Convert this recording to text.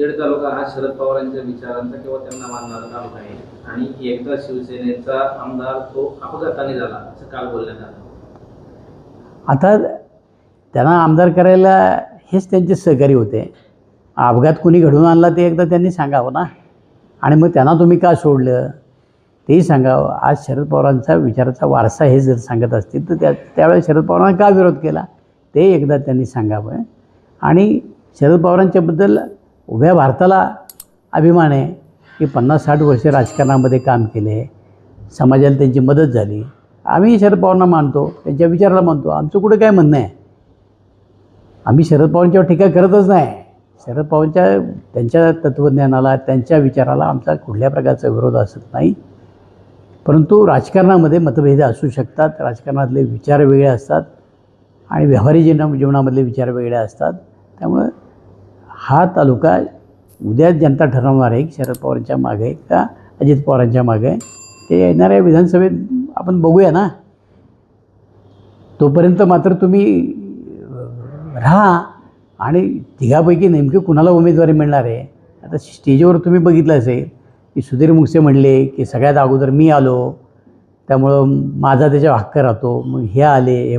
खेड तालुका हा शरद पवारांच्या विचारांचा किंवा त्यांना मानणारा तालुका आहे. आणि एकदा शिवसेनेचा आमदार तो अपघाताने झाला असं काल बोलण्यात आलं. आता त्यांना आमदार करायला हेच त्यांचे सहकारी होते. अपघात कोणी घडवून आणला ते एकदा त्यांनी सांगावं ना. आणि मग त्यांना तुम्ही का सोडलं? तेही सांगावं. आज शरद पवारांचा विचाराचा वारसा हे जर सांगत असतील तर त्या त्यावेळेस शरद पवारांना का विरोध केला? ते एकदा त्यांनी सांगावं. आणि शरद पवारांच्याबद्दल उभ्या भारताला अभिमान आहे की पन्नास साठ वर्ष राजकारणामध्ये काम केले. समाजाला त्यांची मदत झाली. आम्ही शरद पवारांना मानतो त्यांच्या विचाराला मानतो. आमचं कुठं काय म्हणणं आहे? आम्ही शरद पवारांच्यावर टीका करतच नाही. शरद पवारांच्या त्यांच्या तत्त्वज्ञानाला त्यांच्या विचाराला आमचा कुठल्या प्रकारचा विरोध असत नाही. परंतु राजकारणामध्ये मतभेद असू शकतात. राजकारणातले विचार वेगळे असतात. आणि व्यावहारिक जीवना जीवनामधले विचार वेगळे असतात. त्यामुळं हा तालुका उद्या जनता ठरवणार आहे की शरद पवारांच्या मागे आहे का अजित पवारांच्या मागे आहे? ते येणाऱ्या विधानसभेत आपण बघूया ना. तोपर्यंत मात्र तुम्ही राहा आणि तिघापैकी नेमके कुणाला उमेदवारी मिळणार आहे? आता स्टेजवर तुम्ही बघितलं असेल की सुधीर मुंगसे म्हणले की सगळ्यात अगोदर मी आलो त्यामुळं माझा त्याच्यावर हक्क राहतो मग हे आले हे